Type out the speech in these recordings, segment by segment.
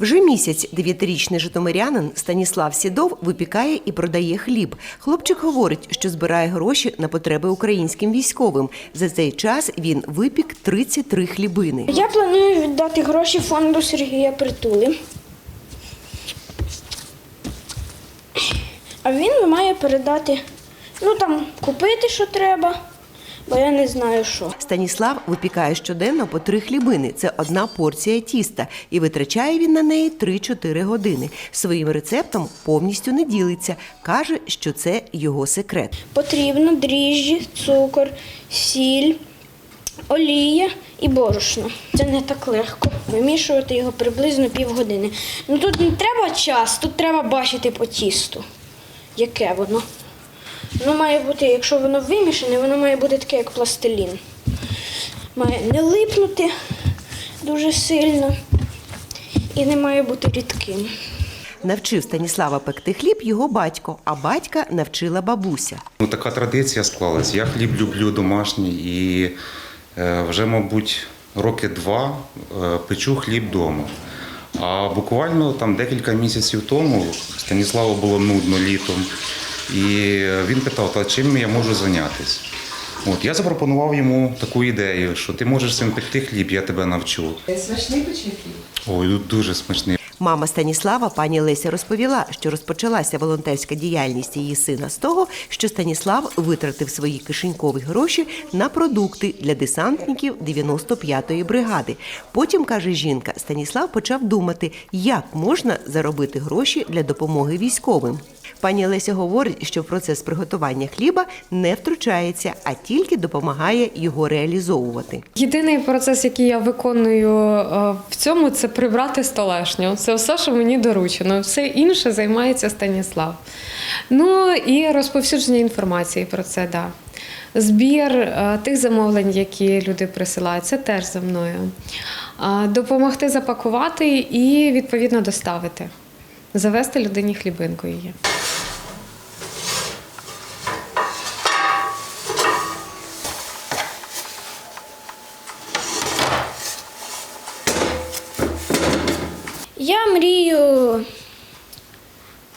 Вже місяць дев'ятирічний житомирянин Станіслав Сідов випікає і продає хліб. Хлопчик говорить, що збирає гроші на потреби українським військовим. За цей час він випік 33 хлібини. Я планую віддати гроші фонду Сергія Притули. А він має передати, ну там, купити, що треба, бо я не знаю що. Станіслав випікає щоденно по три хлібини. Це одна порція тіста, і витрачає він на неї 3-4 години. Своїм рецептом повністю не ділиться. каже, що це його секрет. Потрібно дріжджі, цукор, сіль, олія і борошно. Це не так легко. Вимішувати його приблизно півгодини. Ну тут не треба час, тут треба бачити по тісту, яке воно. Воно має бути, якщо воно вимішане, воно має бути таке, як пластилін. Має не липнути дуже сильно і не має бути рідким. Навчив Станіслава пекти хліб його батько, а батька навчила бабуся. Ну, така традиція склалась. Я хліб люблю домашній і е, вже, мабуть, роки два е, печу хліб вдома. А буквально там декілька місяців тому Станіславу було нудно літом, і він питав, та чим я можу зайнятися. От я запропонував йому таку ідею, що ти можеш цим пекти хліб, я тебе навчу. Смачний пече хліб? Ой, ну, дуже смачний. Мама Станіслава, пані Леся, розповіла, що розпочалася волонтерська діяльність її сина з того, що Станіслав витратив свої кишенькові гроші на продукти для десантників 95-ї бригади. Потім, каже жінка, Станіслав почав думати, як можна заробити гроші для допомоги військовим. Пані Леся говорить, що процес приготування хліба не втручається, а тільки допомагає його реалізовувати. Єдиний процес, який я виконую е, в цьому, це прибрати столешню. Це все, що мені доручено. Все інше займається Станіслав. Ну і розповсюдження інформації про це, да. Збір е, тих замовлень, які люди присилають, це теж за мною. Допомогти запакувати і відповідно доставити. Завести людині хлібинку її. Я мрію,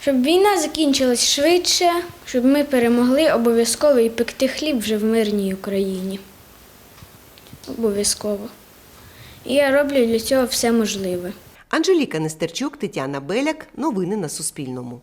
щоб війна закінчилась швидше, щоб ми перемогли обов'язково і пекти хліб вже в мирній Україні. Обов'язково. І я роблю для цього все можливе. Анжеліка Нестерчук, Тетяна Беляк. Новини на Суспільному.